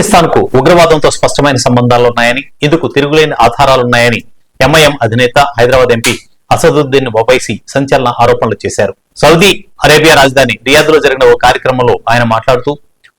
పాకిస్తాన్కు ఉగ్రవాదంతో స్పష్టమైన సంబంధాలున్నాయని ఇందుకు తిరుగులేని ఆధారాలున్నాయని ఎంఐఎం అధినేత హైదరాబాద్ ఎంపీ అసదుద్దీన్ ఒబైసీ సంచలన ఆరోపణలు చేశారు. సౌదీ అరేబియా రాజధాని రియాద్లో జరిగిన ఓ కార్యక్రమంలో ఆయన మాట్లాడుతూ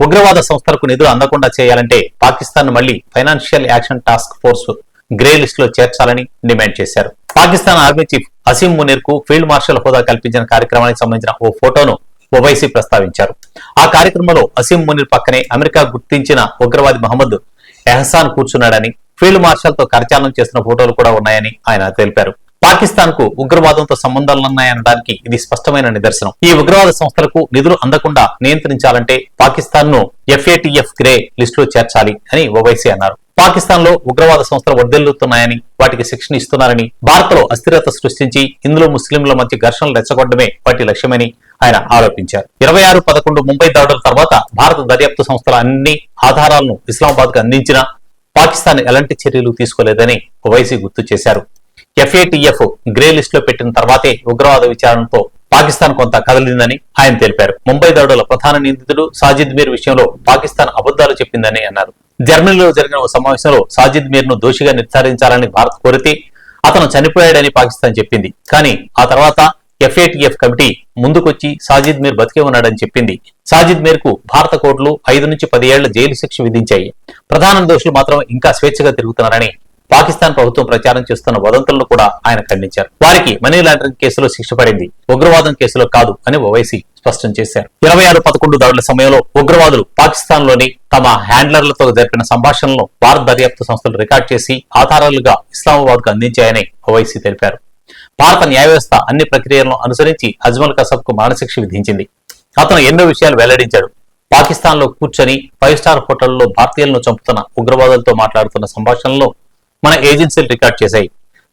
ఉగ్రవాద సంస్థలకు నిధులు అందకుండా చేయాలంటే పాకిస్తాన్ మళ్ళీ financial action task force grey లిస్ట్లో చేర్చాలని డిమాండ్ చేశారు. పాకిస్తాన్ ఆర్మీ చీఫ్ అసీం మునీర్కు ఫీల్డ్ మార్షల్ హోదా కల్పించిన కార్యక్రమానికి సంబంధించిన ఓ ఫోటోను ఒబైసీ ప్రస్తావించారు. ఆ కార్యక్రమంలో అసీం మునీర్ పక్కనే అమెరికా గుర్తించిన ఉగ్రవాది మహమ్మద్ ఎహసాన్ కూర్చున్నాడని ఫీల్డ్ మార్షల్తో కరచాలనం చేసిన ఫోటోలు కూడా ఉన్నాయని ఆయన తెలిపారు. పాకిస్తాన్కు ఉగ్రవాదంతో సంబంధాలున్నాయనడానికి ఇది స్పష్టమైన నిదర్శనం. ఈ ఉగ్రవాద సంస్థలకు నిధులు అందకుండా నియంత్రించాలంటే పాకిస్తాన్ను ఎఫ్ఏటిఎఫ్ గ్రే లిస్టులో చేర్చాలి అని ఓవైసీ అన్నారు. పాకిస్తాన్లో ఉగ్రవాద సంస్థలు వర్ధిల్లుతున్నాయని వాటికి శిక్షణ ఇస్తున్నారని భారత్లో అస్థిరత సృష్టించి ఇందులో ముస్లింల మధ్య ఘర్షణలు రెచ్చగొట్టడమే వాటి లక్ష్యమని ఆయన ఆరోపించారు. ఇరవై ఆరు పదకొండు ముంబై దాడుల తర్వాత భారత దర్యాప్తు సంస్థల అన్ని ఆధారాలను ఇస్లామాబాద్కు అందించినా పాకిస్తాన్ ఎలాంటి చర్యలు తీసుకోలేదని ఓవైసీ గుర్తు చేశారు. ఎఫ్ఏటిఎఫ్ గ్రే లిస్ట్లో పెట్టిన తర్వాతే ఉగ్రవాద విచారణతో పాకిస్తాన్ కొంత కదలిందని ఆయన తెలిపారు. ముంబై దాడుల ప్రధాన నిందితుడు సాజిద్ మీర్ విషయంలో పాకిస్తాన్ అబద్దాలు చెప్పిందని అన్నారు. జర్మనీలో జరిగిన ఓ సమావేశంలో సాజిద్ మీర్ను దోషిగా నిర్ధారించాలని భారత్ కోరితే అతను చనిపోయాడని పాకిస్తాన్ చెప్పింది. కానీ ఆ తర్వాత ఎఫ్ఏటిఎఫ్ కమిటీ ముందుకొచ్చి సాజిద్ మీర్ బతికే ఉన్నాడని చెప్పింది. సాజిద్ మీర్కు భారత కోర్టులు ఐదు నుంచి పది ఏళ్ళ జైలు శిక్ష విధించాయి. ప్రధాన దోషులు మాత్రం ఇంకా స్వేచ్ఛగా తిరుగుతున్నారని పాకిస్తాన్ ప్రభుత్వం ప్రచారం చేస్తున్న వదంతులను కూడా ఆయన ఖండించారు. వారికి మనీ లాండరింగ్ కేసులో శిక్ష పడింది. ఉగ్రవాదం కేసులో కాదు అని ఓవైసీ స్పష్టం చేశారు. ఇరవై ఆరు పదకొండు దాడుల సమయంలో ఉగ్రవాదులు పాకిస్తాన్లోని తమ హ్యాండ్లర్లతో జరిపిన సంభాషణలను భారత దర్యాప్తు సంస్థలు రికార్డ్ చేసి ఆధారాలుగా ఇస్లామాబాద్కు అందించాయని ఓవైసీ తెలిపారు. భారత న్యాయ వ్యవస్థ అన్ని ప్రక్రియలను అనుసరించి అజ్మల్ కసబ్కు మరణశిక్ష విధించింది. అతను ఎన్నో విషయాలు వెల్లడించాడు. పాకిస్తాన్లో కూర్చొని ఫైవ్ స్టార్ హోటల్లో భారతీయులను చంపుతున్న ఉగ్రవాదులతో మాట్లాడుతున్న సంభాషణలో మన ఏజెన్సీలు రికార్డ్ చేశాయి.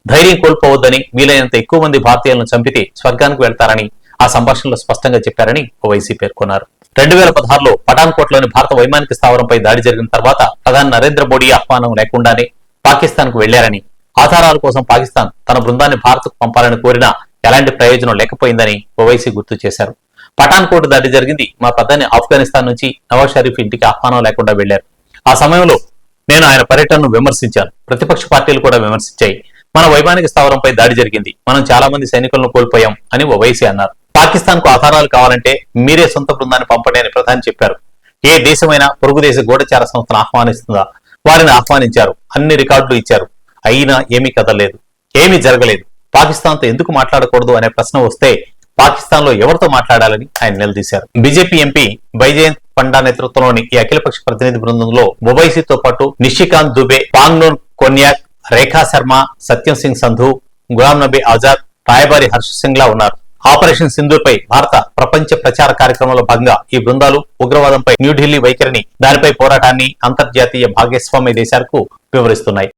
ధైర్యం కోల్పోవద్దని వీలైనంత ఎక్కువ మంది భారతీయులను చంపితే స్వర్గానికి వెళ్తారని ఆ సంభాషణలో స్పష్టంగా చెప్పారని ఓవైసీ పేర్కొన్నారు. రెండు వేల పదహారులో పఠాన్కోట్లోని భారత వైమానిక స్థావరంపై దాడి జరిగిన తర్వాత ప్రధాని నరేంద్ర మోడీ ఆహ్వానం లేకుండానే పాకిస్తాన్కు వెళ్ళారని ఆధారాల కోసం పాకిస్తాన్ తన బృందాన్ని భారత్కు పంపాలని కోరినా ఎలాంటి ప్రయోజనం లేకపోయిందని ఓవైసీ గుర్తు చేశారు. పఠాన్కోట్ దాడి జరిగింది. మా ప్రధాని ఆఫ్ఘనిస్తాన్ నుంచి నవాజ్ షరీఫ్ ఇంటికి ఆహ్వానం లేకుండా వెళ్ళారు. ఆ సమయంలో నేను ఆయన పర్యటనను విమర్శించాను. ప్రతిపక్ష పార్టీలు కూడా విమర్శించాయి. మన వైమానిక స్థావరంపై దాడి జరిగింది. మనం చాలా మంది సైనికులను కోల్పోయాం అని ఓవైసీ అన్నారు. పాకిస్తాన్కు ఆధారాలు కావాలంటే మీరే సొంత బృందాన్ని పంపండి అని ప్రధాని చెప్పారు. ఏ దేశమైనా పొరుగు దేశ గూఢచార సంస్థను ఆహ్వానిస్తుందా? వారిని ఆహ్వానించారు. అన్ని రికార్డులు ఇచ్చారు. అయినా ఏమీ కదలలేదు. ఏమీ జరగలేదు. పాకిస్తాన్తో ఎందుకు మాట్లాడకూడదు అనే ప్రశ్న వస్తే పాకిస్తాన్లో ఎవరితో మాట్లాడాలని ఆయన నిలదీశారు. బీజేపీ ఎంపీ బైజయంత్ పండా నేతృత్వంలోని ఈ అఖిలపక్ష ప్రతినిధి బృందంలో బొబైసీతో పాటు నిషికాంత్ దుబే పాంగ్నోన్ కొన్యాక్ రేఖా శర్మ సత్యం సింగ్ సంధు గులాం నబీ ఆజాద్ రాయబారి హర్ష సింగ్లా ఉన్నారు. ఆపరేషన్ సింధుపై పై భారత ప్రపంచ ప్రచార కార్యక్రమంలో భాగంగా ఈ బృందాలు ఉగ్రవాదంపై న్యూఢిల్లీ వైఖరిని దానిపై పోరాటాన్ని అంతర్జాతీయ భాగస్వామ్య దేశాలకు వివరిస్తున్నాయి.